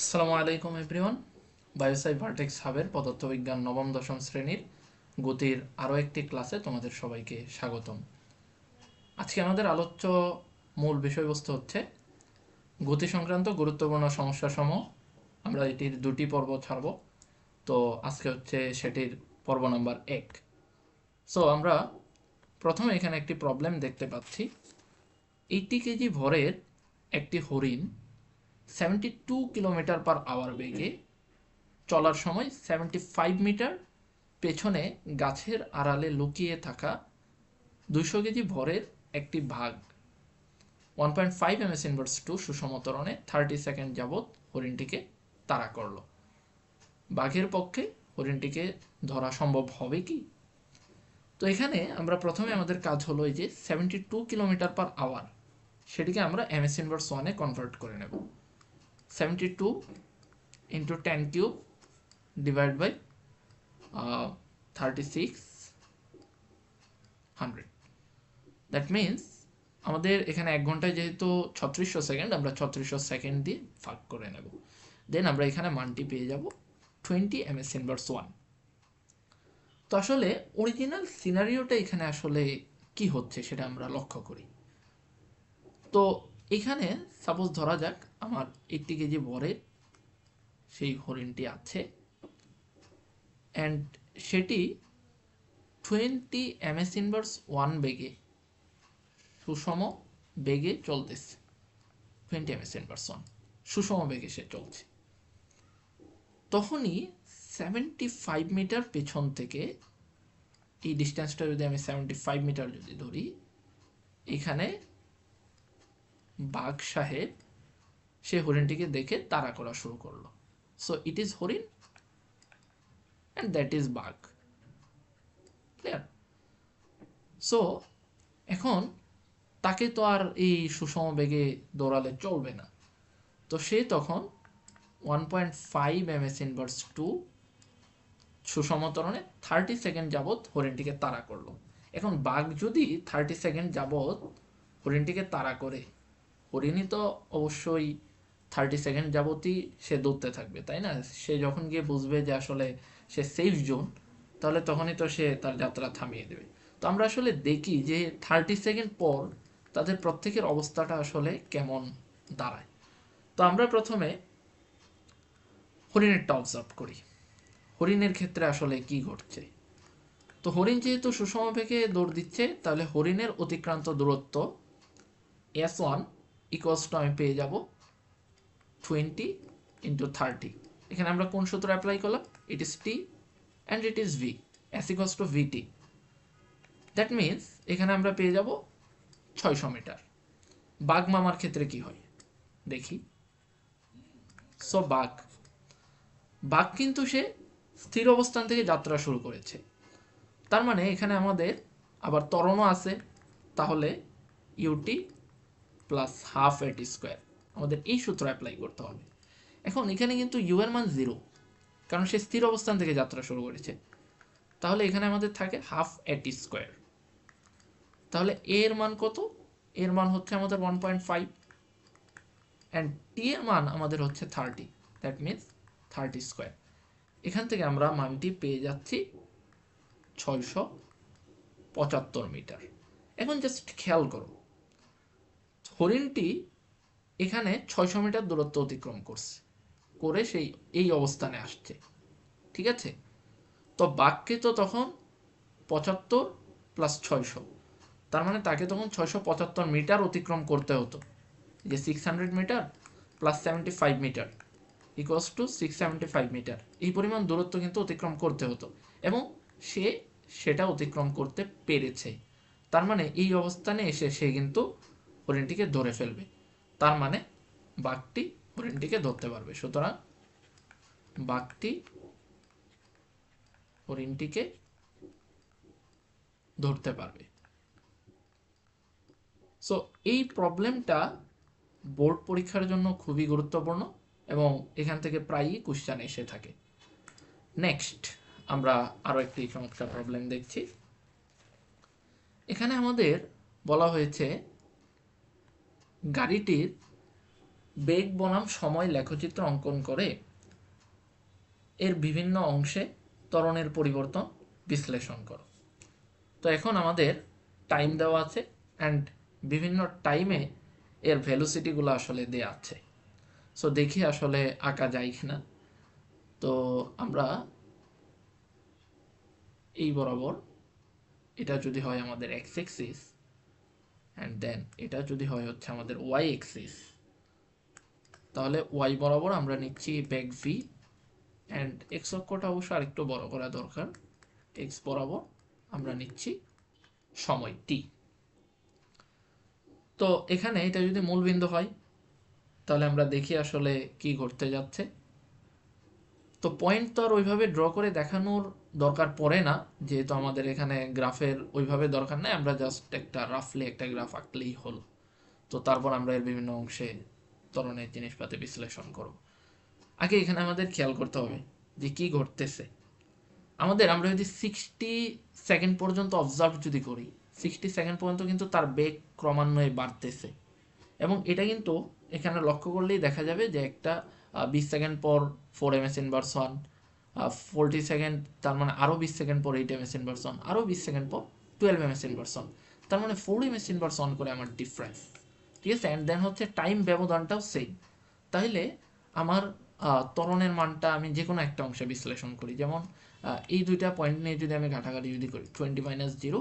আসসালামু আলাইকুম everyone বায়োসাই vertex হাবের পদার্থবিজ্ঞান নবম, দশম শ্রেণির গতির আরও একটি ক্লাসে তোমাদের সবাইকে স্বাগতম। আজকে আমাদের আলোচ্য মূল বিষয়বস্তু হচ্ছে গতি সংক্রান্ত গুরুত্বপূর্ণ সমস্যাসমূহ। আমরা এটির দুটি পর্ব ছাড়ব। তো আজকে হচ্ছে সেটির পর্ব নাম্বার এক। সো আমরা প্রথমে এখানে একটি প্রবলেম দেখতে পাচ্ছি। এইটি কেজি ভরের একটি হরিণ seventy two kilometre per hour বেগে চলার সময় সেভেন্টি ফাইভ মিটার পেছনে গাছের আড়ালে লুকিয়ে থাকা দুইশো কেজি ভরের একটি ভাগ one point five M S inverse two সুষমতরণে thirty second যাবৎ হরিণটিকে তাড়া করল। বাঘের পক্ষে হরিণটিকে ধরা সম্ভব হবে কি? তো এখানে আমরা প্রথমে আমাদের কাজ হলো এই যে seventy two kilometre per hour সেটিকে আমরা এম এস ইনভার্স ওয়ানে কনভার্ট করে নেব। 72 into 10 cube divided by uh, 3600 that means আমাদের এখানে এক ঘন্টায় যেহেতু ছত্রিশশো সেকেন্ড আমরা ছত্রিশশো সেকেন্ড দিয়ে ভাগ করে নেব। দেন আমরা এখানে মানটি পেয়ে যাব twenty M S inverse one তো আসলে অরিজিনাল সিনারিওটা এখানে আসলে কি হচ্ছে সেটা আমরা লক্ষ্য করি। তো এখানে সাপোজ ধরা যাক আমার এইটটি কেজি ভরের সেই হরিণটি আছে। অ্যান্ড সেটি twenty M S inverse one বেগে, সুষম বেগে চলতেছে। Twenty M S inverse one সুষম বেগে সে চলছে। তখনই সেভেন্টি ফাইভ মিটার পেছন থেকে, এই ডিস্টেন্সটা যদি আমি সেভেন্টি ফাইভ মিটার যদি ধরি, এখানে বাঘ সাহেব সে হরিণটিকে দেখে তাড়া করা শুরু করল। সো ইট ইজ হরিণ অ্যান্ড দ্যাট ইজ বাঘ। ক্লিয়ার সো এখন তাকে তো আর এই সুষম বেগে দৌড়ালে চলবে না। তো সে তখন one point five M S inverse two সুষমতরণে thirty second যাবৎ হরিণটিকে তাড়া করল। এখন বাঘ যদি থার্টি সেকেন্ড যাবৎ হরিণটিকে তাড়া করে, হরিণই তো অবশ্যই থার্টি সেকেন্ড যাবতই সে দৌড়তে থাকবে, তাই না? সে যখন গিয়ে বুঝবে যে আসলে সে সেফ জোন তাহলে তখনই তো সে তার যাত্রা থামিয়ে দেবে। তো আমরা আসলে দেখি যে থার্টি সেকেন্ড পর তাদের প্রত্যেকের অবস্থাটা আসলে কেমন দাঁড়ায়। তো আমরা প্রথমে হরিণেরটা অবজার্ভ করি। হরিণের ক্ষেত্রে আসলে কি ঘটছে? তো হরিণ যেহেতু সুষম বেগে দৌড় দিচ্ছে, তাহলে হরিণের অতিক্রান্ত দূরত্ব এস ওয়ান ইকুয়ালস টু আমি পেয়ে যাব। টোয়েন্টি ইন্টু থার্টি এখানে আমরা কোন সূত্র অ্যাপ্লাই করলাম? It is T and it is V equals to VT that means এখানে আমরা পেয়ে যাব ছয়শো মিটার। বাঘ মামার ক্ষেত্রে কি হয়? দেখি। সো বাঘ। বাঘ কিন্তু সে স্থির অবস্থান থেকে যাত্রা শুরু করেছে। তার মানে এখানে আমাদের আবার ত্বরণও আছে। তাহলে UT plus half at square আমাদের এই সূত্র অ্যাপ্লাই করতে হবে। এখন এখানে কিন্তু ইউ এর মান জিরো কারণ সে স্থির অবস্থান থেকে যাত্রা শুরু করেছে। তাহলে এখানে আমাদের থাকে হাফ এটি স্কোয়ার তাহলে এ এর মান কত? এর মান হচ্ছে আমাদের one point five and T এর মান আমাদের হচ্ছে thirty that means thirty square এখান থেকে আমরা মানটি পেয়ে যাচ্ছি ছয়শো পঁচাত্তর মিটার। এখন জাস্ট খেয়াল করো, হরিণটি এখানে ছয়শো মিটার দূরত্ব অতিক্রম করছে। করে সেই, এই অবস্থানে আসছে। ঠিক আছে? তো বাঘকে তো তখন পঁচাত্তর প্লাস ছয়শো। তার মানে তাকে তখন ছয়শো পঁচাত্তর মিটার অতিক্রম করতে হতো। যে six hundred metre plus seventy five metre equals to six seventy five metre এই পরিমাণ দূরত্ব কিন্তু অতিক্রম করতে হতো এবং সে সেটা অতিক্রম করতে পেরেছে। তার মানে এই অবস্থানে এসে সে কিন্তু হরিণটিকে ধরে ফেলবে। তার মানে বাঘটি হরিণটিকে ধরতে পারবে। সুতরাং বাঘটি হরিণটিকে ধরতে পারবে। সো এই প্রবলেমটা বোর্ড পরীক্ষার জন্য খুবই গুরুত্বপূর্ণ এবং এখান থেকে প্রায়ই কোশ্চান এসে থাকে। নেক্সট আমরা আরও একটি সমস্যা প্রবলেম দেখছি। এখানে আমাদের বলা হয়েছে গাড়িটির বেগ বনাম সময় লেখচিত্র অঙ্কন করে এর বিভিন্ন অংশে ত্বরণের পরিবর্তন বিশ্লেষণ করো। তো এখন আমাদের টাইম দেওয়া আছে অ্যান্ড বিভিন্ন টাইমে এর ভ্যালুসিটিগুলো আসলে দেওয়া আছে। সো দেখি আসলে আঁকা যায় কিনা। তো আমরা এই বরাবর, এটা যদি হয় আমাদের এক্স এক্সিস অ্যান্ড দেন এটা যদি হয় হচ্ছে আমাদের ওয়াই এক্সিস তাহলে ওয়াই বরাবর আমরা নিচ্ছি ব্যাক ভি অ্যান্ড এক্স অক্ষটা অবশ্য আরেকটু বড় করা দরকার। এক্স বরাবর আমরা নিচ্ছি সময় টি তো এখানে এটা যদি মূলবিন্দু হয়, তাহলে আমরা দেখি আসলে কি ঘটতে যাচ্ছে। তো পয়েন্ট তো আর ওইভাবে ড্র করে দেখানোর দরকার পড়ে না, যেহেতু আমাদের এখানে গ্রাফের ওইভাবে দরকার নেই, আমরা জাস্ট একটা রাফলি একটা গ্রাফ আঁকলেই হলো। তো তারপর আমরা এর বিভিন্ন অংশে ধরনের জিনিসপাতি বিশ্লেষণ করব। আগে এখানে আমাদের খেয়াল করতে হবে যে কি ঘটতেছে। আমাদের আমরা যদি সিক্সটি সেকেন্ড পর্যন্ত অবজার্ভ যদি করি সিক্সটি সেকেন্ড পর্যন্ত কিন্তু তার বেগ ক্রমান্বয়ে বাড়তেছে। এবং এটা কিন্তু এখানে লক্ষ্য করলেই দেখা যাবে যে একটা বিশ সেকেন্ড পর four M S inverse one forty second তার মানে আরও বিশ সেকেন্ড পর eight M S inverse one আরও বিশ সেকেন্ড পর টুয়েলভ এম এস তার মানে four M S inverse one করে আমার ডিফারেন্স ঠিক আছে? অ্যান্ড দেন হচ্ছে টাইম ব্যবধানটাও সেম তাহলে আমার ত্বরণের মানটা আমি যে কোনো একটা অংশে বিশ্লেষণ করি। যেমন এই দুইটা পয়েন্ট নিয়ে যদি আমি ঘাটাঘাটি যদি করি twenty minus zero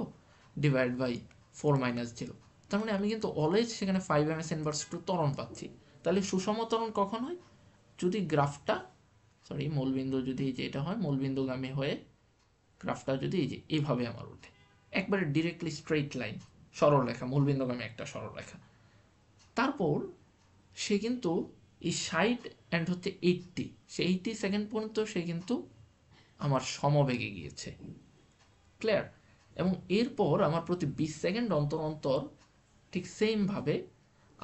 divide by four minus zero তার মানে আমি কিন্তু অলওয়েজ সেখানে five M S inverse two ত্বরণ পাচ্ছি। তাহলে সুষম ত্বরণ কখন হয়? যদি গ্রাফটা সরি মূলবিন্দু যদি এই যে এটা হয়, মূলবিন্দুগামী হয়ে গ্রাফটা যদি এই যে এইভাবে আমার উঠে। একবারে ডিরেক্টলি স্ট্রেইট লাইন সরলরেখা মূলবিন্দুগামী একটা সরলরেখা তারপর সে কিন্তু এই ষাট অ্যান্ড হচ্ছে এইটটি সে এইটটি সেকেন্ড পর্যন্ত সে কিন্তু আমার সমবেগে গিয়েছে। ক্লিয়ার এবং এরপর আমার প্রতি বিশ সেকেন্ড অন্তর অন্তর ঠিক সেমভাবে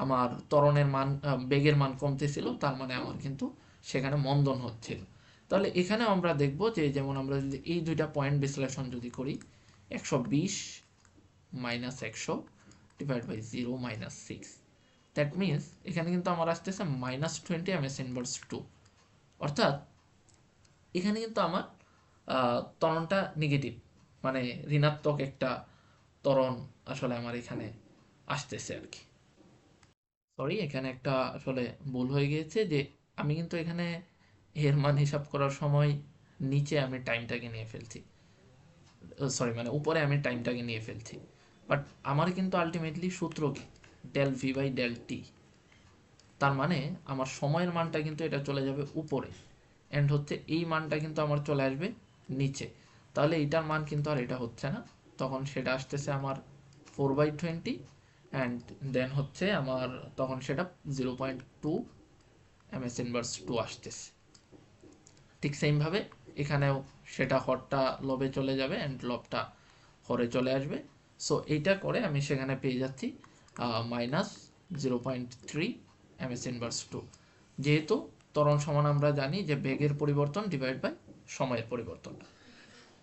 আমার ত্বরণের মান বেগের মান কমতেছিল, তার মানে আমার কিন্তু সেখানে মন্দন হচ্ছিল। তাহলে এখানে আমরা দেখব যে, যেমন আমরা যদি এই দুইটা পয়েন্ট বিশ্লেষণ যদি করি, একশো বিশ মাইনাস একশো divide by zero minus six that means এখানে কিন্তু আমার আসতেছে minus twenty M S inverse two অর্থাৎ এখানে কিন্তু আমার তরণটা নেগেটিভ মানে ঋণাত্মক একটা তরণ আসলে আমার এখানে আসতেছে আর কি। সরি এখানে একটা আসলে ভুল হয়ে গিয়েছে যে আমি কিন্তু এখানে এর মান হিসাব করার সময় নিচে আমি টাইমটাকে নিয়ে ফেলছি। সরি মানে উপরে আমি টাইমটাকে নিয়ে ফেলছি। বাট আমার কিন্তু আলটিমেটলি সূত্র কি? Del V by del T তার মানে আমার সময়ের মানটা কিন্তু এটা চলে যাবে উপরে। অ্যান্ড হচ্ছে এই মানটা কিন্তু আমার চলে আসবে নিচে। তাহলে এইটার মান কিন্তু আর এটা হচ্ছে না। তখন সেটা আসতেছে আমার four by twenty and then হচ্ছে আমার তখন সেটা zero point two M S inverse two আসতেছে। ঠিক সেমভাবে এখানেও সেটা হরটা লবে চলে যাবে অ্যান্ড লবটা হরে চলে আসবে। সো এইটা করে আমি সেখানে পেয়ে যাচ্ছি minus zero point three M S inverse two যেহেতু ত্বরণ সমান আমরা জানি যে বেগের পরিবর্তন ডিভাইড বাই সময়ের পরিবর্তন।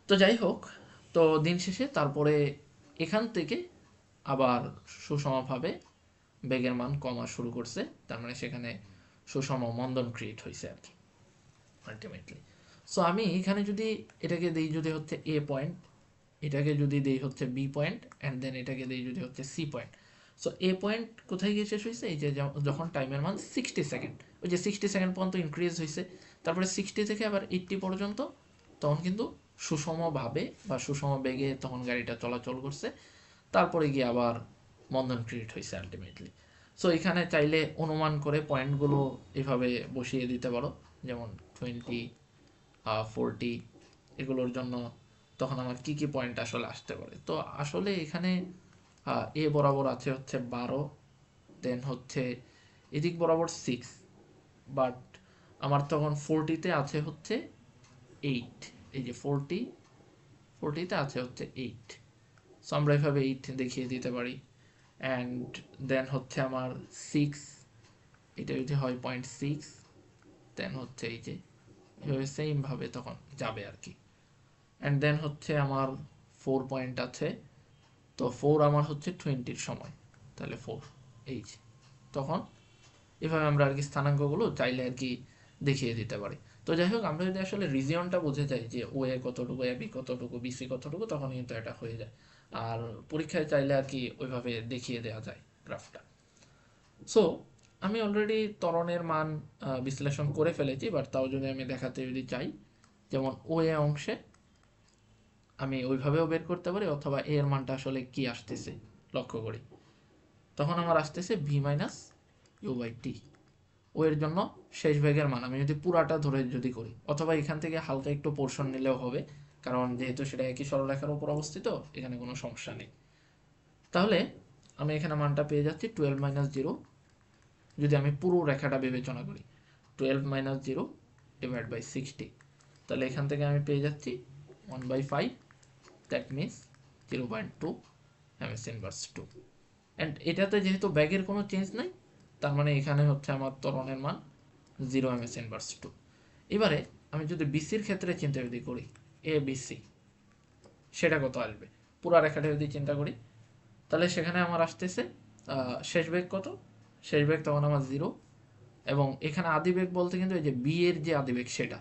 তো যাই হোক, তো দিন শেষে তারপরে এখান থেকে আবার সুষমভাবে বেগের মান কমা শুরু করছে, তার মানে সেখানে সুষম মন্দন ক্রিয়েট হয়েছে আর কি আলটিমেটলি সো আমি এখানে যদি এটাকে দিই যদি হচ্ছে এ পয়েন্ট এটাকে যদি দিই হচ্ছে বি পয়েন্ট অ্যান্ড দেন এটাকে দিই যদি হচ্ছে C point so A point কোথায় গিয়ে শেষ হয়েছে এই যে যখন টাইমের মান সিক্সটি সেকেন্ড ওই যে সিক্সটি সেকেন্ড পর্যন্ত ইনক্রিজ হয়েছে তারপরে সিক্সটি থেকে আবার এইটটি পর্যন্ত, তখন কিন্তু সুষমভাবে বা সুষম বেগে তখন গাড়িটা চলাচল করছে তারপরে গিয়ে আবার বন্ধন ক্রিয়েট হয়েছে আলটিমেটলি সো এখানে চাইলে অনুমান করে পয়েন্টগুলো এভাবে বসিয়ে দিতে পারো। যেমন টোয়েন্টি ফোরটি এগুলোর জন্য তখন আমার কি কি পয়েন্ট আসলে আসতে পারে। তো আসলে এখানে এ বরাবর আছে হচ্ছে বারো দেন হচ্ছে এদিক বরাবর সিক্স বাট আমার তখন ফোরটিতে আছে হচ্ছে এইট এই যে ফোরটি ফোরটিতে আছে হচ্ছে এইট সো আমরা এভাবে এইট দেখিয়ে দিতে পারি। অ্যান্ড দেন হচ্ছে আমার সিক্স এটা যদি হয় পয়েন্ট সিক্স দেন হচ্ছে এই যে, এভাবে সেমভাবে তখন যাবে আর কি অ্যান্ড দেন হচ্ছে আমার ফোর পয়েন্ট আছে, তো ফোর আমার হচ্ছে টোয়েন্টির সময়। তাহলে ফোর এই যে তখন এভাবে আমরা আর কি স্থানাঙ্কগুলো চাইলে আর কি দেখিয়ে দিতে পারি। তো যাই হোক, আমরা যদি আসলে রিজিয়নটা বুঝে যাই যে ও এ কতটুকু এ বি কতটুকু বিসি কতটুকু, তখন কিন্তু এটা হয়ে যায়। আর পরীক্ষায় চাইলে আর কি ওইভাবে দেখিয়ে দেওয়া যায় গ্রাফটা। সো আমি অলরেডি ত্বরণের মান বিশ্লেষণ করে ফেলেছি বাট তাও যদি আমি দেখাতে যদি চাই, যেমন ও এ অংশে, আমি ওইভাবেও বের করতে পারি, অথবা এ এর মানটা আসলে কি আসতেছে, লক্ষ্য করি। তখন আমার আসতেছে V minus U by T ও এর জন্য শেষ ভাগের মান, আমি যদি পুরাটা ধরে যদি করি, অথবা এখান থেকে হালকা একটু পোর্শন নিলেও হবে কারণ যেহেতু সেটা একই সরলরেখার উপর অবস্থিত, এখানে কোনো সমস্যা নেই। তাহলে আমি এখানে মানটা পেয়ে যাচ্ছি টুয়েলভ মাইনাস জিরো যদি আমি পুরো রেখাটা বিবেচনা করি twelve minus zero divide by sixty তাহলে এখান থেকে আমি পেয়ে যাচ্ছি one by five that means zero point two M S inverse two and এটাতে যেহেতু ব্যাগের কোনো চেঞ্জ নাই, তার মানে এখানে হচ্ছে আমার তরণের মান zero M S inverse two এবারে আমি যদি বিসির ক্ষেত্রে চিন্তা যদি করি এ বিসি সেটা কত আসবে? পুরা রেখাটা যদি চিন্তা করি, তাহলে সেখানে আমার আসতেছে শেষ বেগ কত? শেষ বেগ তখন আমার জিরো এবং এখানে আদি বেগ বলতে কিন্তু এই যে বি এর যে আদি বেগ সেটা।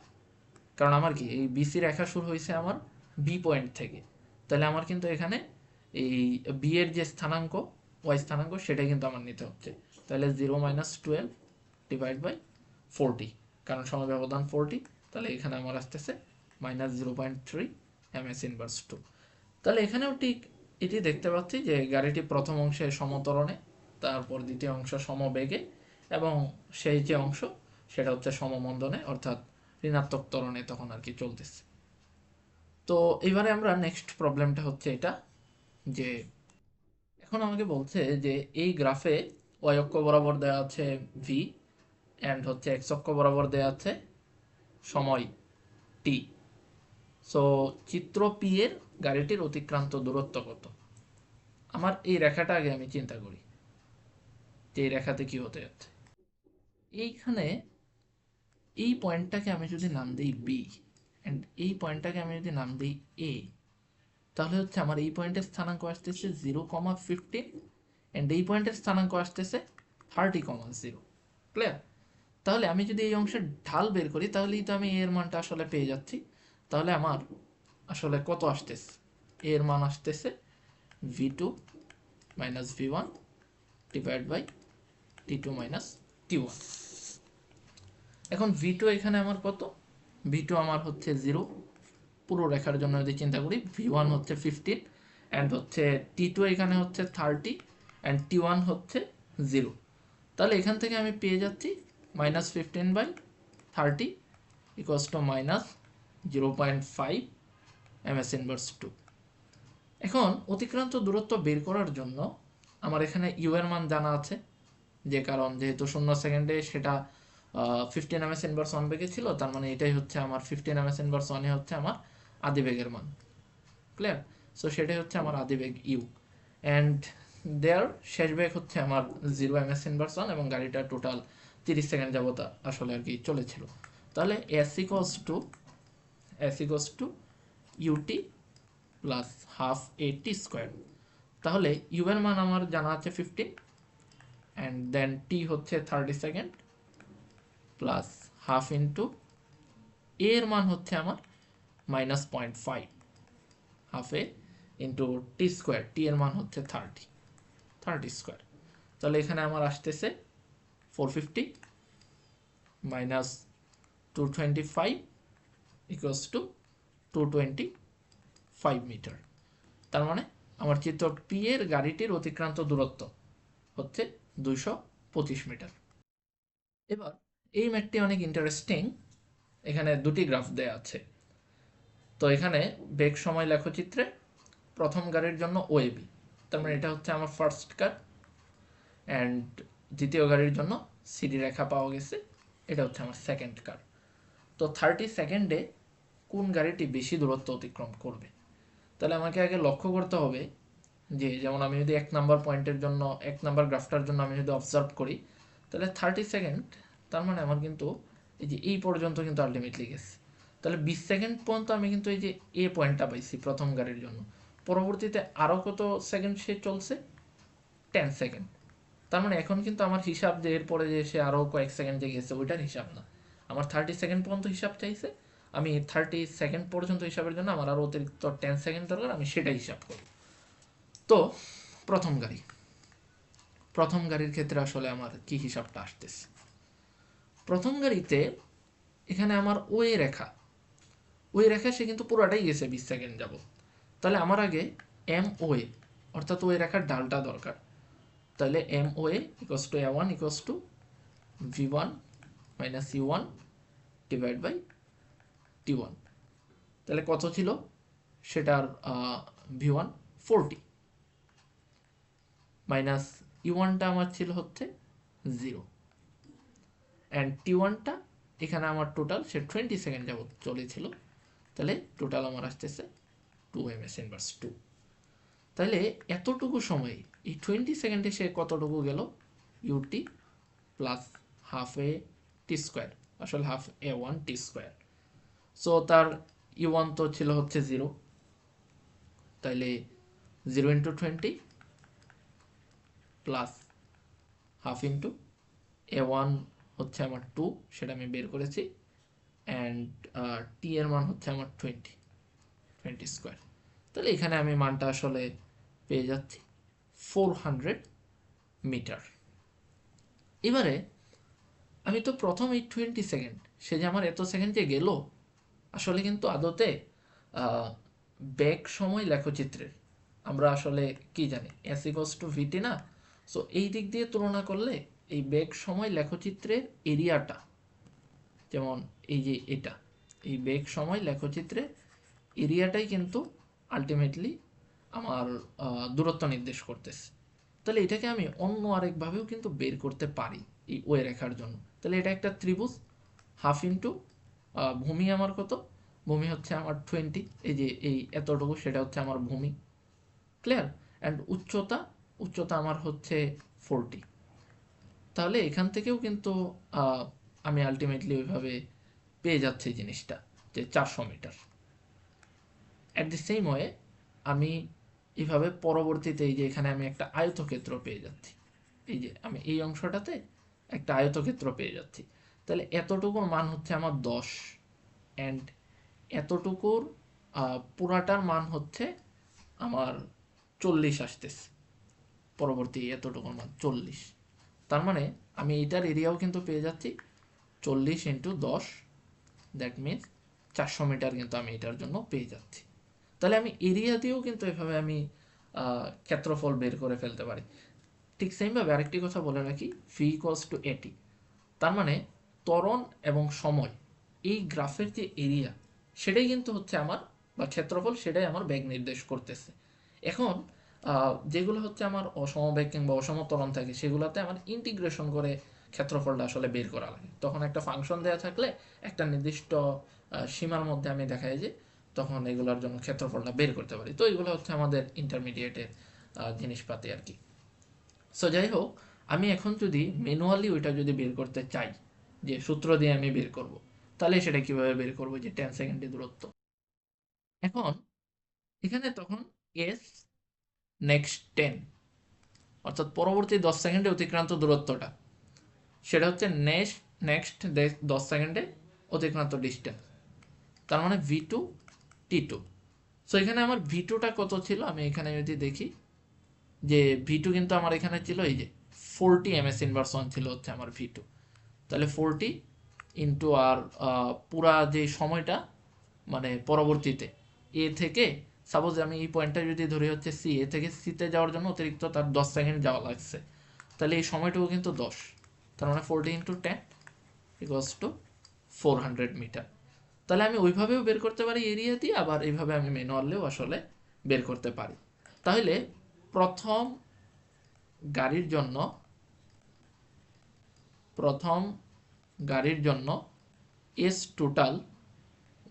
কারণ আমার কি, এই বিসি রেখা শুরু হয়েছে আমার বি পয়েন্ট থেকে। তাহলে আমার কিন্তু এখানে এই বি এর যে স্থানাঙ্ক ওয়াই স্থানাঙ্ক, সেটাই কিন্তু আমার নিতে হচ্ছে। তাহলে zero minus twelve divide by forty কারণ সময় ব্যবধান ফোরটি তাহলে এখানে আমার আসতেছে minus zero point three M S inverse two. তাহলে এখানেও ঠিক এটি দেখতে পাচ্ছি যে গাড়িটি প্রথম অংশে সমতরণে, তারপর দ্বিতীয় অংশ সমবেগে, এবং সেই যে অংশ সেটা হচ্ছে সমমন্দনে, অর্থাৎ ঋণাত্মক ত্বরণে তখন আর কি চলতেছে। তো এবারে আমরা নেক্সট প্রবলেমটা হচ্ছে এটা, যে এখন আমাকে বলছে যে এই গ্রাফে ওয়াই অক্ষ বরাবর দেওয়া আছে ভি অ্যান্ড হচ্ছে এক্স অক্ষ বরাবর দেওয়া আছে সময় টি সো চিত্র পি এর গাড়িটির অতিক্রান্ত দূরত্ব কত? আমার এই রেখাটা আগে আমি চিন্তা করি। যে এই রেখাতে কি হতে যাচ্ছে? এইখানে এই পয়েন্টটাকে আমি যদি নাম দিই বি অ্যান্ড এই পয়েন্টটাকে আমি যদি নাম দিই এ তাহলে হচ্ছে আমার এই পয়েন্টের স্থানাঙ্ক আসতেছে জিরো কমা ফিফটিন অ্যান্ড এই পয়েন্টের স্থানাঙ্ক আসতেছে থার্টি কমা জিরো ক্লিয়ার তাহলে আমি যদি এই অংশের ঢাল বের করি, তাহলেই তো আমি এর মানটা আসলে পেয়ে যাচ্ছি। তাহলে আমার আসলে কত আসতেছে? এর মান আসতেছে V two minus V one divide by T two minus T one এখন ভি টু এখানে আমার কত? ভি টু আমার হচ্ছে জিরো পুরো রেখার জন্য যদি চিন্তা করি ভি ওয়ান হচ্ছে ফিফটিন অ্যান্ড হচ্ছে টি টু এখানে হচ্ছে থার্টি অ্যান্ড টি ওয়ান হচ্ছে জিরো তাহলে এখান থেকে আমি পেয়ে যাচ্ছি minus fifteen by thirty equals to minus zero point five M S two এখন অতিক্রান্ত দূরত্ব বের করার জন্য আমার এখানে ইউ এর মান জানা আছে, যে কারণ যেহেতু শূন্য সেকেন্ডে সেটা fifteen M S inverse one বেগে ছিল, তার মানে এটাই হচ্ছে আমার ফিফটিন এম এস ইনভার্স হচ্ছে আমার আদি বেগের মান। ক্লিয়ার সো সেটাই হচ্ছে আমার আদি বেগ ইউ অ্যান্ড দেয়ার শেষ বেগ হচ্ছে আমার জিরো এম এস ইনভার্স এবং গাড়িটা টোটাল তিরিশ সেকেন্ড যাবত আসলে আর কি চলেছিল। তাহলে S equals to S equals to UT plus half A T square তাহলে ইউ এর মান আমার জানা আছে ফিফটিন অ্যান্ড দেন টি হচ্ছে thirty second plus half into এর মান হচ্ছে আমার minus point five half A into T square T এর মান হচ্ছে থার্টি থার্টি স্কোয়ার তাহলে এখানে আমার আসতেছে four fifty minus two twenty five equals to two twenty five metre তার মানে আমার চিত্র পি এর গাড়িটির অতিক্রান্ত দূরত্ব হচ্ছে দুইশো পঁচিশ মিটার এবার এই ম্যাটটি অনেক ইন্টারেস্টিং এখানে দুটি গ্রাফ দেয়া আছে। তো এখানে বেগ সময় লেখচিত্রে প্রথম গাড়ির জন্য ওএবি তার মানে এটা হচ্ছে আমার ফার্স্ট কার অ্যান্ড দ্বিতীয় গাড়ির জন্য সিডি রেখা পাওয়া গেছে। এটা হচ্ছে আমার সেকেন্ড কার তো থার্টি সেকেন্ডে কোন গাড়িটি বেশি দূরত্ব অতিক্রম করবে? তাহলে আমাকে আগে লক্ষ্য করতে হবে যে, যেমন আমি যদি এক নাম্বার পয়েন্টের জন্য, এক নাম্বার গ্রাফটার জন্য আমি যদি অবজার্ভ করি, তাহলে থার্টি সেকেন্ড তার মানে আমার কিন্তু এই যে এই পর্যন্ত কিন্তু আলটিমেটলি গেছে তাহলে বিশ সেকেন্ড পর্যন্ত আমি কিন্তু এই যে এ পয়েন্টটা পাইছি প্রথম গাড়ির জন্য। পরবর্তীতে আরও কত সেকেন্ড সে চলছে? টেন সেকেন্ড তার মানে এখন কিন্তু আমার হিসাব যে এরপরে যে সে আরও কয়েক সেকেন্ড যে গেছে, ওইটার হিসাব না। আমার থার্টি সেকেন্ড পর্যন্ত হিসাব চাইছে। আমি থার্টি সেকেন্ড পর্যন্ত হিসাবের জন্য আমার আরও অতিরিক্ত টেন সেকেন্ড দরকার, আমি সেটাই হিসাব করব তো, প্রথম গাড়ি। প্রথম গাড়ির ক্ষেত্রে আসলে আমার কি হিসাবটা আসতেছে? প্রথম গাড়িতে এখানে আমার ওয়ে রেখা। ওই রেখা সে কিন্তু পুরোটাই গেছে বিশ সেকেন্ড যাব তাহলে আমার আগে এম ওয়ে অর্থাৎ ওই রেখার ডালটা দরকার। তাহলে M way equals to a one equals to v one minus u one divide by t one তাহলে কত ছিল? সেটার ভি ওয়ান ফোরটি মাইনাস ই ওয়ানটা আমার ছিল হচ্ছে জিরো অ্যান্ড টি ওয়ানটা এখানে আমার টোটাল সে টোয়েন্টি সেকেন্ড যাবত চলেছিল। তাহলে টোটাল আমার আসতেছে two m s inverse two তাহলে এতটুকু সময় এই টোয়েন্টি সেকেন্ডে সে কতটুকু গেল? U t plus half a t square আসলে half a one t square so তার ইউ ওয়ান তো ছিল হচ্ছে জিরো তাইলে zero into twenty plus half into a one হচ্ছে আমার টু সেটা আমি বের করেছি। অ্যান্ড টি এর মান হচ্ছে আমার টোয়েন্টি টোয়েন্টি স্কোয়ার তাহলে এখানে আমি মানটা আসলে পেয়ে যাচ্ছি ফোর হান্ড্রেড মিটার এবারে আমি তো প্রথম এই টোয়েন্টি সেকেন্ড সে যে আমার এত সেকেন্ড যে গেল আসলে কিন্তু আদতে ব্যাক সময় লেখচিত্রের। আমরা আসলে কি জানি এস ইকোস টু ভিটি না? সো এই দিক দিয়ে তুলনা করলে এই বেগ সময় লেখচিত্রের এরিয়াটা, যেমন এই যে এটা, এই বেগ সময় লেখচিত্রের এরিয়াটাই কিন্তু আলটিমেটলি আমার দূরত্ব নির্দেশ করতেছে। তাহলে এটাকে আমি অন্য আরেকভাবেও কিন্তু বের করতে পারি এই ওয়ে রেখার জন্য। তাহলে এটা একটা ত্রিভুজ হাফ ইন্টু ভূমি আমার কত? ভূমি হচ্ছে আমার টোয়েন্টি এই যে এই এতটুকু, সেটা হচ্ছে আমার ভূমি। ক্লিয়ার অ্যান্ড উচ্চতা উচ্চতা আমার হচ্ছে ফোরটি তাহলে এখান থেকেও কিন্তু আমি আলটিমেটলি ওইভাবে পেয়ে যাচ্ছি জিনিসটা, যে চারশো metre. At the same way আমি এভাবে পরবর্তীতে এই যে এখানে আমি একটা আয়তক্ষেত্র পেয়ে যাচ্ছি। এই যে আমি এই অংশটাতে একটা আয়তক্ষেত্র পেয়ে যাচ্ছি। তাহলে এতটুকুর মান হচ্ছে আমার দশ। অ্যান্ড এতটুকুর পুরাটার মান হচ্ছে আমার চল্লিশ আসতেছে। পরবর্তী এতটুকুর মান চল্লিশ। তার মানে আমি এটার এরিয়াও কিন্তু পেয়ে যাচ্ছি চল্লিশ ইন্টু দশ। দ্যাট মিনস চারশো মিটার কিন্তু আমি এটার জন্য পেয়ে যাচ্ছি। তাহলে আমি এরিয়া দিয়েও কিন্তু এভাবে আমি ক্ষেত্রফল বের করে ফেলতে পারি। ঠিক সেমভাবে আরেকটি কথা বলে রাখি ভি ইকোয়ালস টু এটি তার মানে ত্বরণ এবং সময়, এই গ্রাফের যে এরিয়া সেটাই কিন্তু হচ্ছে আমার, বা ক্ষেত্রফল সেটাই আমার বেগ নির্দেশ করতেছে। এখন যেগুলো হচ্ছে আমার অসমবেগ কিংবা অসম ত্বরণ থাকে, সেগুলোতে আমার ইন্টিগ্রেশন করে ক্ষেত্রফলটা আসলে বের করা লাগে। তখন একটা ফাংশন দেওয়া থাকলে একটা নির্দিষ্ট সীমার মধ্যে আমি দেখাই যে তখন এগুলোর জন্য ক্ষেত্রফলটা বের করতে পারি। তো এগুলো হচ্ছে আমাদের ইন্টারমিডিয়েটের জিনিসপাতি আর কি। সো যাই হোক, আমি এখন যদি ম্যানুয়ালি ওইটা যদি বের করতে চাই যে সূত্র দিয়ে আমি বের করব। তাহলে সেটা কীভাবে বের করব যে টেন সেকেন্ডের দূরত্ব? এখন এখানে তখন এস নেক্সট টেন অর্থাৎ পরবর্তী দশ সেকেন্ডে অতিক্রান্ত দূরত্বটা, সেটা হচ্ছে নেক্সট নেক্সট দশ সেকেন্ডে অতিক্রান্ত ডিস্টেন্স তার মানে v two t two so এখানে আমার ভি টুটা কত ছিল? আমি এখানে যদি দেখি, যে ভি টু কিন্তু আমার এখানে ছিল এই যে ফোরটি এম এস ইনভার্সন ছিল হচ্ছে আমার ভি টু তাহলে ফোরটি ইন্টু আর পুরা যে সময়টা মানে পরবর্তীতে, এ থেকে সাপোজ আমি এই পয়েন্টটা যদি ধরি হচ্ছে সি এ থেকে সিতে যাওয়ার জন্য অতিরিক্ত তার দশ সেকেন্ড যাওয়া লাগছে। তাহলে এই সময়টুকু কিন্তু দশ। তার মানে forty into ten equals to four hundred metre তাহলে আমি ওইভাবেও বের করতে পারি এরিয়া দিয়ে, আবার এইভাবে আমি ম্যানুয়ালেও আসলে বের করতে পারি। তাহলে প্রথম গাড়ির জন্য প্রথম গাড়ির জন্য s total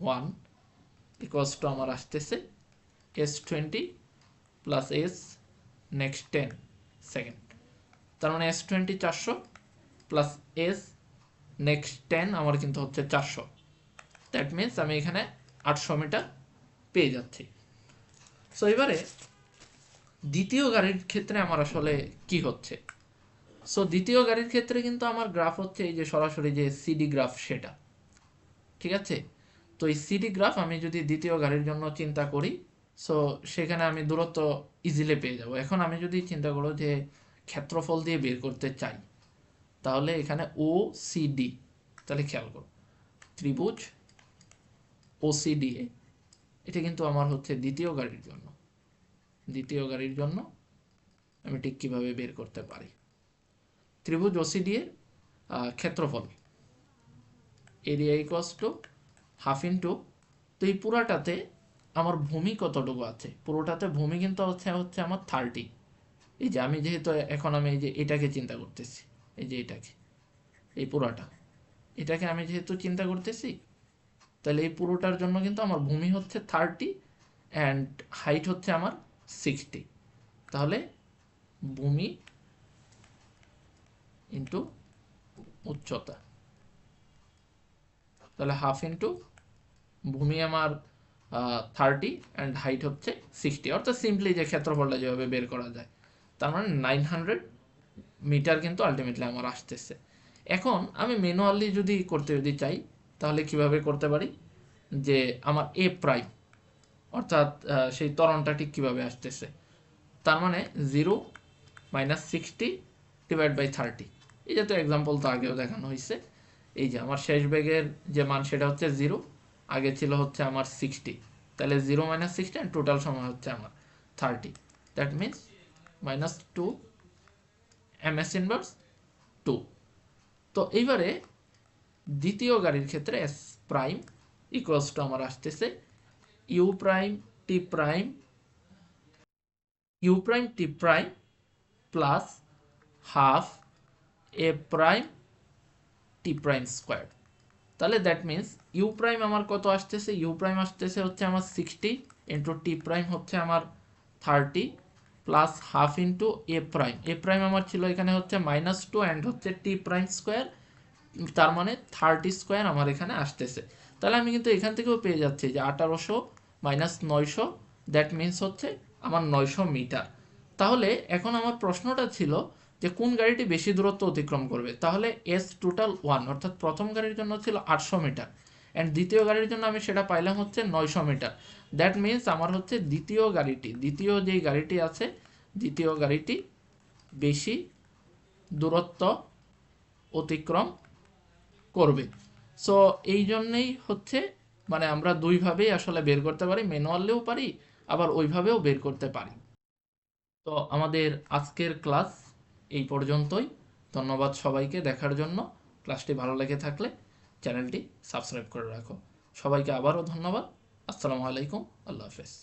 one equals to আমার আসতেছে s twenty plus s next ten second তার মানে এস টোয়েন্টি চারশো প্লাস এস নেক্সট টেন আমার কিন্তু হচ্ছে চারশো। দ্যাট মিনস আমি এখানে আটশো মিটার পেয়ে যাচ্ছি। সো এবারে দ্বিতীয় গাড়ির ক্ষেত্রে আমার আসলে কি হচ্ছে? সো দ্বিতীয় গাড়ির ক্ষেত্রে কিন্তু আমার গ্রাফ হচ্ছে এই যে সরাসরি যে সিডি গ্রাফ সেটা। ঠিক আছে? তো এই সিডি গ্রাফ আমি যদি দ্বিতীয় গাড়ির জন্য চিন্তা করি সো সেখানে আমি দূরত্ব ইজিলি পেয়ে যাব। এখন আমি যদি চিন্তা করো যে ক্ষেত্রফল দিয়ে বের করতে চাই, তাহলে এখানে ও সিডি তাহলে খেয়াল করো। ত্রিভুজ ওসিডিএ এটা কিন্তু আমার হচ্ছে দ্বিতীয় গাড়ির জন্য। দ্বিতীয় গাড়ির জন্য আমি ঠিক কীভাবে বের করতে পারি? ত্রিভুজ ওসিডি এর ক্ষেত্রফল। Area equals to half into তো এই পুরাটাতে আমার ভূমি কতটুকু আছে? পুরোটাতে ভূমি কিন্তু হচ্ছে হচ্ছে আমার থার্টি এই যে আমি যেহেতু এখন আমি এই যে এটাকে চিন্তা করতেছি, এই যে এটাকে, এই পুরাটা। এটাকে আমি যেহেতু চিন্তা করতেছি, তাহলে এই পুরোটার জন্য কিন্তু আমার ভূমি হচ্ছে থার্টি অ্যান্ড হাইট হচ্ছে আমার সিক্সটি তাহলে ভূমি ইন্টু উচ্চতা। তাহলে হাফ ইন্টু ভূমি আমার থার্টি অ্যান্ড হাইট হচ্ছে সিক্সটি অর্থাৎ সিম্পলি যে ক্ষেত্রফলটা যেভাবে বের করা যায়, তার মানে নাইন হান্ড্রেড মিটার কিন্তু আলটিমেটলি আমার আসতেছে। এখন আমি ম্যানুয়ালি যদি করতে যদি চাই, তাহলে কীভাবে করতে পারি? যে আমার এ প্রাইম অর্থাৎ সেই তরণটা ঠিক কীভাবে আসতেছে? তার মানে zero minus sixty divide by thirty এই তো এক্সাম্পল তো আগেও দেখানো হয়েছে এই যে আমার শেষ বেগের যে মান সেটা হচ্ছে জিরো আগে ছিল হচ্ছে আমার সিক্সটি তাহলে zero minus sixty and total সময় হচ্ছে আমার thirty that means minus two m s inverse two তো এইবারে দ্বিতীয় গাড়ির ক্ষেত্রে এস প্রাইম ইকুয়ালস টু আমার আসতেছে u prime t prime u prime t prime plus half a prime t prime square তাহলে দ্যাট মিন্স ইউ প্রাইম আমার কত আসতেছে? ইউ প্রাইম আসতেছে হচ্ছে আমার সিক্সটি ইন্টু টি প্রাইম হচ্ছে আমার thirty plus half into a prime a prime আমার ছিল এখানে হচ্ছে মাইনাস টু অ্যান্ড হচ্ছে টি প্রাইম স্কোয়ার তার মানে থার্টি স্কোয়ার আমার এখানে আসতেছে। তাহলে আমি কিন্তু এখান থেকেও পেয়ে যাচ্ছি যে আঠারোশো মাইনাস নয়শো দ্যাট মিন্স হচ্ছে আমার নয়শো মিটার তাহলে এখন আমার প্রশ্নটা ছিল যে কোন গাড়িটি বেশি দূরত্ব অতিক্রম করবে, তাহলে এস টোটাল ওয়ান অর্থাৎ প্রথম গাড়ির জন্য ছিল আটশো মিটার। অ্যান্ড দ্বিতীয় গাড়ির জন্য আমি সেটা পাইলাম হচ্ছে নয়শো মিটার। দ্যাট মিন্স আমার হচ্ছে দ্বিতীয় গাড়িটি, দ্বিতীয় যেই গাড়িটি আছে, দ্বিতীয় গাড়িটি বেশি দূরত্ব অতিক্রম করবে। সো এই জন্যেই হচ্ছে মানে আমরা দুইভাবেই আসলে বের করতে পারি, ম্যানুয়ালেও পারি, আবার ওইভাবেও বের করতে পারি। তো আমাদের আজকের ক্লাস এই পর্যন্তই। ধন্যবাদ সবাইকে দেখার জন্য। ক্লাসটি ভালো লেগে থাকলে চ্যানেলটি সাবস্ক্রাইব করে রাখো। সবাইকে আবারও ধন্যবাদ। আসসালামু আলাইকুম। আল্লাহ হাফেজ।